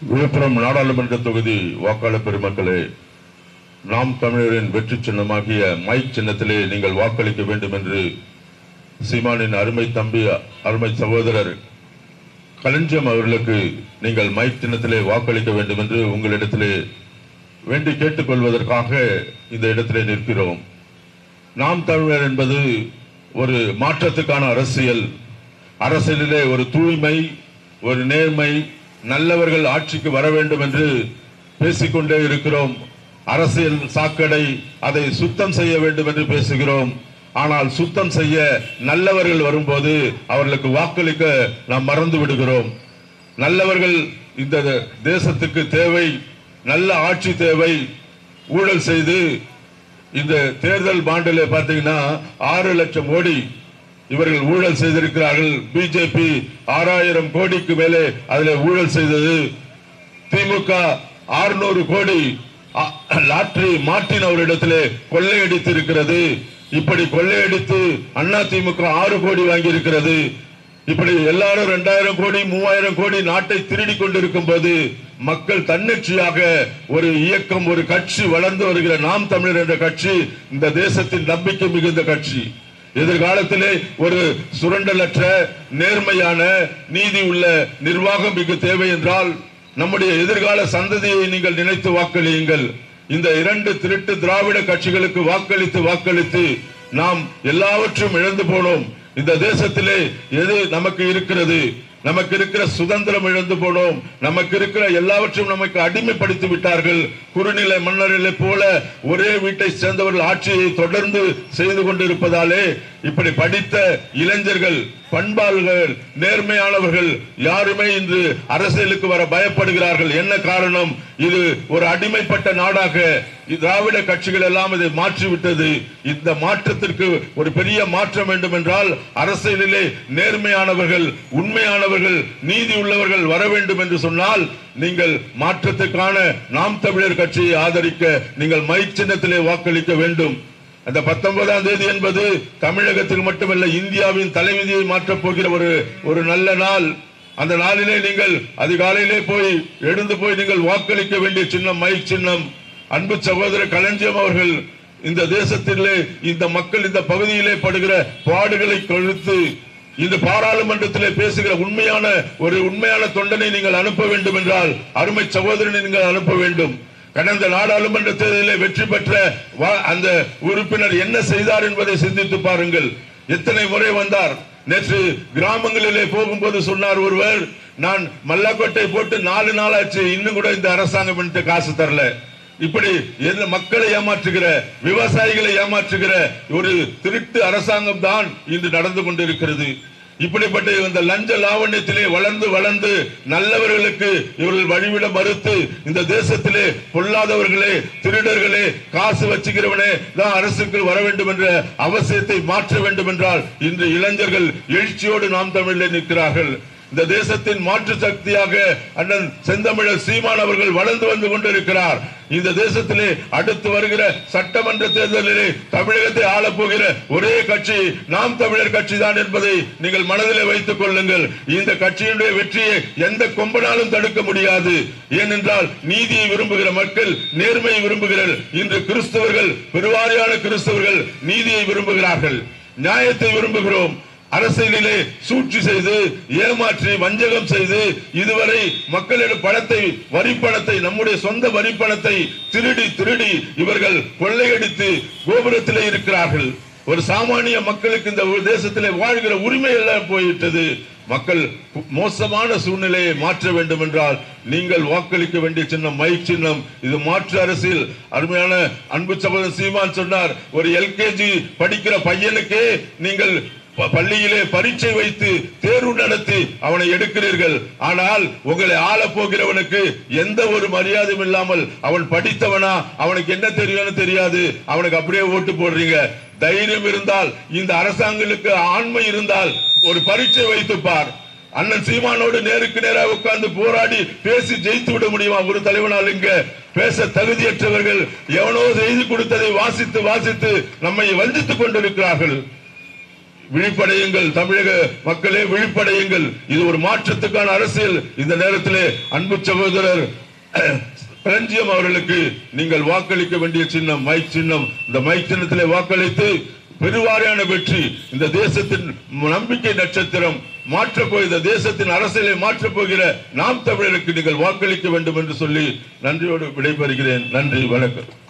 விழுப்புரம் நாடாளுமன்ற தொகுதி வாக்காளர் பெருமக்களே நாம் தமிழரின் வெற்றி சின்னமாகிய மைக் சின்னத்திலே நீங்கள் வாக்களிக்க வேண்டும் என்று சீமானின் அருமை தம்பி அருமை சகோதரர் களஞ்சியம் அவர்களுக்கு நீங்கள் மைக் சின்னத்திலே வாக்களிக்க வேண்டும் என்று உங்களிடத்திலே வேண்டி கேட்டுக்கொள்வதற்காக இந்த இடத்திலே நிற்கிறோம். நாம் தமிழர் என்பது ஒரு மாற்றத்துக்கான அரசியல். அரசியலிலே ஒரு தூய்மை ஒரு நேர்மை நல்லவர்கள் ஆட்சிக்கு வர வேண்டும் என்று பேசிக்கொண்டே இருக்கிறோம். அரசியல் சாக்கடை அதை சுத்தம் செய்ய வேண்டும் என்று பேசுகிறோம். ஆனால் சுத்தம் செய்ய நல்லவர்கள் வரும்போது அவர்களுக்கு வாக்களிக்க நாம் மறந்து விடுகிறோம். நல்லவர்கள் இந்த தேசத்துக்கு தேவை நல்ல ஆட்சி தேவை ஊழல் செய்து இந்த தேர்தல் பாண்டிலே பார்த்தீங்கன்னா ஆறு லட்சம் கோடி இவர்கள் ஊழல் செய்திருக்கிறார்கள். பிஜேபி ஆறாயிரம் கோடிக்கு மேலே அதில் ஊழல் செய்தது. திமுக 600 கோடி லாட்ரி லாட்டரி மார்ட்டின் அவரிடத்திலே கொள்ளையடித்து இருக்கிறது இப்படி கொள்ளையடித்து அண்ணா திமுக ஆறு கோடி வாங்கி இருக்கிறது இப்படி எல்லாரும் ரெண்டாயிரம் கோடி மூவாயிரம் கோடி நாட்டை திருடி கொண்டிருக்கும் போது மக்கள் தன்னிச்சையாக ஒரு இயக்கம் ஒரு கட்சி வளர்ந்து வருகிற நாம் தமிழர் என்ற கட்சி இந்த தேசத்தின் நம்பிக்கை மிகுந்த கட்சி. எதிர்காலத்திலே ஒரு சுரண்டலற்ற நேர்மையான நீதி உள்ள நிர்வாகம் மிக தேவை என்றால் நம்முடைய எதிர்கால சந்ததியை நீங்கள் நினைத்து வாக்களியுங்கள். இந்த இரண்டு திருட்டு திராவிட கட்சிகளுக்கு வாக்களித்து வாக்களித்து நாம் எல்லாவற்றும் இழந்து போனோம். இந்த தேசத்திலே எது நமக்கு இருக்கிறது? நமக்கு இருக்கிற சுதந்திரம் இழந்து போனோம். நமக்கு இருக்கிற எல்லாவற்றையும் நமக்கு அடிமைப்படுத்தி விட்டார்கள். குறுநிலை மன்னர்களை போல ஒரே வீட்டை சேர்ந்தவர்கள் ஆட்சியை தொடர்ந்து செய்து கொண்டிருப்பதாலே இப்படி படித்த இளைஞர்கள் பண்பாளர்கள் நேர்மையானவர்கள் யாருமே இன்று அரசியலுக்கு வர பயப்படுகிறார்கள். என்ன காரணம்? இது ஒரு அடிமைப்பட்ட நாடாக திராவிட கட்சிகள் எல்லாம் இதை மாற்றிவிட்டது. இந்த மாற்றத்திற்கு ஒரு பெரிய மாற்றம் வேண்டும் என்றால் அரசியலிலே நேர்மையானவர்கள் உண்மையானவர்கள் நீதி உள்ளவர்கள் வர வேண்டும் என்று சொன்னால் நீங்கள் மாற்றத்துக்கான நாம் தமிழர் கட்சியை ஆதரிக்க நீங்கள் மைக் சின்னத்திலே வாக்களிக்க வேண்டும். அந்த பத்தொன்பதாம் தேதி என்பது தமிழகத்தில் மட்டுமல்ல இந்தியாவின் தலைவிதியை மாற்றப் போகிற ஒரு ஒரு நல்ல நாள். அந்த நாளிலே நீங்கள் அதிகாலையிலே போய் எழுந்து போய் நீங்கள் வாக்களிக்க வேண்டிய சின்னம் மைக் சின்னம். அன்பு சகோதரர் களஞ்சியம் அவர்கள் இந்த தேசத்திலே இந்த மக்கள் இந்த பகுதியிலே படுகிற பாடுகளை கழுத்து இந்த பாராளுமன்றத்திலே பேசுகிற உண்மையான ஒரு உண்மையான தொண்டனை நீங்கள் அனுப்ப வேண்டும் என்றால் அருமை சகோதரனை நீங்கள் அனுப்ப வேண்டும். கடந்த நாடாளுமன்ற தேர்தலிலே வெற்றி பெற்ற அந்த உறுப்பினர் என்ன செய்தார் என்பதை சிந்தித்து பாருங்கள். எத்தனை முறை வந்தார். நேற்று கிராமங்களிலே போகும்போது சொன்னார் ஒருவர் நான் மல்லாக்கோட்டை போட்டு நாலு நாளாச்சு இன்னும் கூட இந்த அரசாங்கம் காசு தரல. இப்படி எந்த மக்களை ஏமாற்றுகிற விவசாயிகளை ஏமாற்றுகிற ஒரு திருட்டு அரசாங்கம் தான் இன்று நடந்து கொண்டிருக்கிறது. இப்படிப்பட்ட இந்த லஞ்ச லாவண்யத்திலே வளர்ந்து வளர்ந்து நல்லவர்களுக்கு இவர்கள் வழிவிட மறுத்து இந்த தேசத்திலே பொல்லாதவர்களே திருடர்களே காசு வச்சுக்கிறவனே தான் அரசுக்கு வர வேண்டும் என்ற அவசியத்தை மாற்ற வேண்டும் என்றால் இன்று இளைஞர்கள் எழுச்சியோடு நாம் தமிழில் நிற்கிறார்கள். இந்த தேசத்தின் மாற்று சக்தியாக அண்ணன் செந்தமிழர் சீமான் அவர்கள் வளர்ந்து வந்து கொண்டிருக்கிறார். இந்த தேசத்திலே அடுத்து வருகிற சட்டமன்ற தேர்தலிலே தமிழகத்தை ஆளப்போகிற ஒரே கட்சி நாம் தமிழர் கட்சி தான் என்பதை நீங்கள் மனதிலே வைத்துக் கொள்ளுங்கள். இந்த கட்சியினுடைய வெற்றியை எந்த கொம்பனாலும் தடுக்க முடியாது. ஏனென்றால் நீதியை விரும்புகிற மக்கள் நேர்மையை விரும்புகிறார். இன்று கிறிஸ்தவர்கள் பெருவாரியான கிறிஸ்தவர்கள் நீதியை விரும்புகிறார்கள். நியாயத்தை விரும்புகிறோம். அரசியலிலே சூழ்ச்சி செய்து ஏமாற்றி வஞ்சகம் செய்து இதுவரை மக்களிடம் பணத்தை வரி பணத்தை நம்முடைய சொந்த வரி பணத்தை திருடி திருடி இவர்கள் கொள்ளையடித்து கோபுரத்திலே இருக்கிறார்கள். ஒரு சாமானிய மக்களுக்கு இந்த தேசத்திலே வாழ்கிற உரிமை எல்லாம் போயிட்டது மக்கள் மோசமான சூழ்நிலையை மாற்ற வேண்டும் என்றால் நீங்கள் வாக்களிக்க வேண்டிய சின்னம் மைக் சின்னம். இது மாற்று அரசியல். அருமையான அன்பு சகோதரன் சீமான் சொன்னார் ஒரு எல்கேஜி படிக்கிற பையனுக்கே நீங்கள் பள்ளியிலே பரீட்சை வைத்து தேர்வு நடத்தி அவனை எடுக்கிறீர்கள். ஆனால் உங்களை ஆள போகிறவனுக்கு எந்த ஒரு மரியாதையும் இல்லாமல் அவன் படித்தவனா? அவனுக்கு என்ன தெரியும்னு தெரியாது. அவனுக்கு அப்படியே ஓட்டு போடுறீங்க. தைரியம் இருந்தால் இந்த அரசாங்கங்களுக்கு ஆண்மை இருந்தால் ஒரு பரீட்சை வைத்து பார். அண்ணன் சீமானோடு நேருக்கு நேராக உட்கார்ந்து போராடி பேசி ஜெயித்து விட முடியுமா? ஒரு தலைவனால் இங்க பேச தகுதியற்றவர்கள் எவனோ செய்து கொடுத்ததை வாசித்து வாசித்து நம்மை வஞ்சித்துக் கொண்டிருக்கிறார்கள். விழிப்படையுங்கள் தமிழக மக்களே விழிப்படையுங்கள். இது ஒரு மாற்றத்துக்கான அரசியல். இந்த நேரத்திலே அன்பு சகோதரர் பிரஞ்சியம் அவர்களுக்கு நீங்கள் வாக்களிக்க வேண்டிய சின்னம் மைக் சின்னம். இந்த மைக் சின்னத்திலே வாக்களித்து பெருவாரியான வெற்றி இந்த தேசத்தின் நம்பிக்கை நட்சத்திரம் மாற்றப்போ இந்த தேசத்தின் அரசியலை மாற்றப் போகிற நாம் தமிழருக்கு நீங்கள் வாக்களிக்க வேண்டும் என்று சொல்லி நன்றியோடு விடைபெறுகிறேன். நன்றி வணக்கம்.